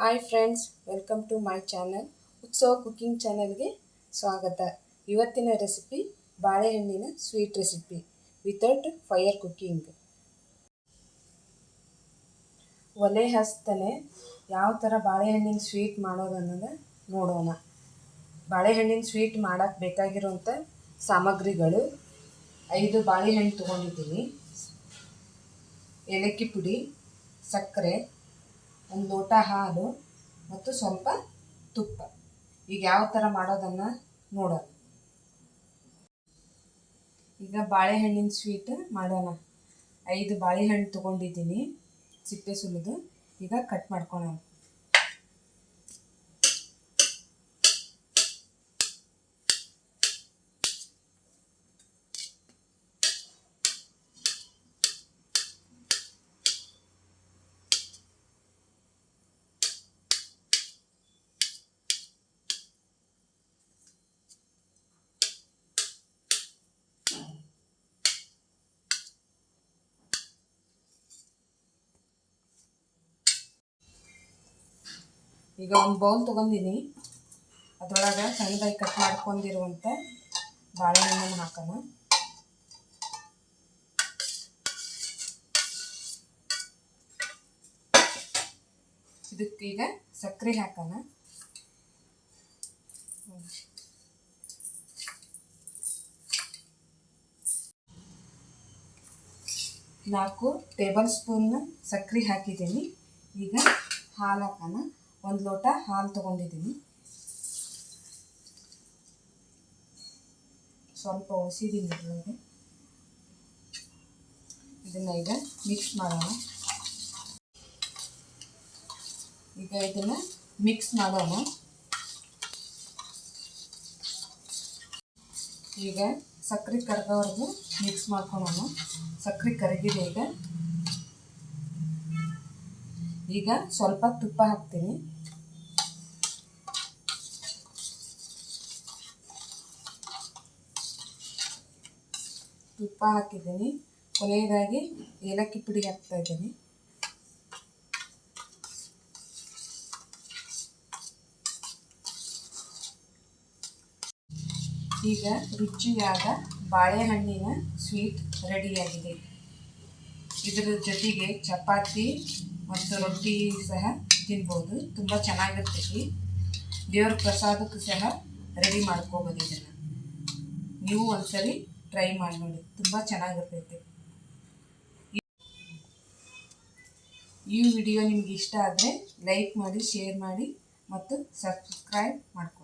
Hi friends welcome to my channel Utsava cooking ಚಾನಲ್ಗೆ ಸ್ವಾಗತ. ಇವತ್ತಿನ ರೆಸಿಪಿ ಬಾಳೆಹಣ್ಣಿನ sweet recipe without fire cooking ಒಲೆ ಹಸ್ತನೆ ಯಾವ ಥರ ಬಾಳೆಹಣ್ಣಿನ ಸ್ವೀಟ್ ಮಾಡೋದು ಅನ್ನೋದು ನೋಡೋಣ. ಬಾಳೆಹಣ್ಣಿನ ಸ್ವೀಟ್ ಮಾಡೋಕ್ಕೆ ಬೇಕಾಗಿರುವಂಥ ಸಾಮಗ್ರಿಗಳು ಐದು ಬಾಳೆಹಣ್ಣು ತೊಗೊಂಡಿದ್ದೀನಿ. ಏಲಕ್ಕಿ ಪುಡಿ, ಸಕ್ಕರೆ ಒಂದು ಲೋಟ ಹಾಲು ಮತ್ತು ಸ್ವಲ್ಪ ತುಪ್ಪ. ಈಗ ಯಾವ ಥರ ಮಾಡೋದನ್ನು ನೋಡೋಣ. ಈಗ ಬಾಳೆಹಣ್ಣಿನ ಸ್ವೀಟ್ ಮಾಡೋಣ. ಐದು ಬಾಳೆಹಣ್ಣು ತೊಗೊಂಡಿದ್ದೀನಿ. ಸಿಪ್ಪೆ ಸುಲಿದು ಈಗ ಕಟ್ ಮಾಡ್ಕೊಳ್ಳೋಣ ಈಗ ಒಂದು ಬೌಲ್ ತೊಗೊಂಡಿನಿ ಅದರೊಳಗೆ ಸಣ್ಣದಾಗಿ ಕಟ್ ಮಾಡ್ಕೊಂಡಿರುವಂಥ ಬಾಳೆಹಣ್ಣನ್ನು ಹಾಕೋಣ. ಇದಕ್ಕೀಗ ಸಕ್ಕರೆ ಹಾಕೋಣ. ನಾಲ್ಕು ಟೇಬಲ್ ಸ್ಪೂನ್ ಸಕ್ಕರೆ ಹಾಕಿದ್ದೀನಿ. ಈಗ ಹಾಲು ಹಾಕೋಣ. ಒಂದು ಲೋಟ ಹಾಲು ತೊಗೊಂಡಿದ್ದೀನಿ. ಸ್ವಲ್ಪ ಉಳಿಸಿದ್ದೀನಿ ಇದರೊಳಗೆ ಇದನ್ನು ಈಗ ಮಿಕ್ಸ್ ಮಾಡೋಣ. ಈಗ ಇದನ್ನು ಮಿಕ್ಸ್ ಮಾಡೋಣ. ಈಗ ಸಕ್ಕರೆ ಕರಗೋವರೆಗೂ ಮಿಕ್ಸ್ ಮಾಡ್ಕೊಳೋಣ. ಸಕ್ಕರೆ ಕರಗಿದೆ ಈಗ. ಈಗ ಸ್ವಲ್ಪ ತುಪ್ಪ ಹಾಕ್ತೀನಿ. ತುಪ್ಪ ಹಾಕಿದ್ದೀನಿ. ಕೊನೆಯದಾಗಿ ಏಲಕ್ಕಿ ಪುಡಿ ಹಾಕ್ತಾ ಇದ್ದೀನಿ. ಈಗ ರುಚಿಯಾದ ಬಾಳೆಹಣ್ಣಿನ ಸ್ವೀಟ್ ರೆಡಿಯಾಗಿದೆ. ಇದರ ಜೊತೆಗೆ ಚಪಾತಿ ಮತ್ತು ರೊಟ್ಟಿ ಸಹ ತಿನ್ಬೋದು. ತುಂಬ ಚೆನ್ನಾಗಿರ್ತೈತಿ ದೇವ್ರ ಪ್ರಸಾದಕ್ಕೂ ಸಹ ರೆಡಿ ಮಾಡ್ಕೋಬೋದು ಇದನ್ನು. ನೀವು ಒಂದ್ಸರಿ ಟ್ರೈ ಮಾಡಿ ನೋಡಿ. ತುಂಬ ಚೆನ್ನಾಗಿರ್ತೈತೆ. ಈ ವಿಡಿಯೋ ನಿಮ್ಗೆ ಇಷ್ಟ ಆದರೆ ಲೈಕ್ ಮಾಡಿ ಶೇರ್ ಮಾಡಿ ಮತ್ತು ಸಬ್ಸ್ಕ್ರೈಬ್ ಮಾಡ್ಕೊಳ್ಳಿ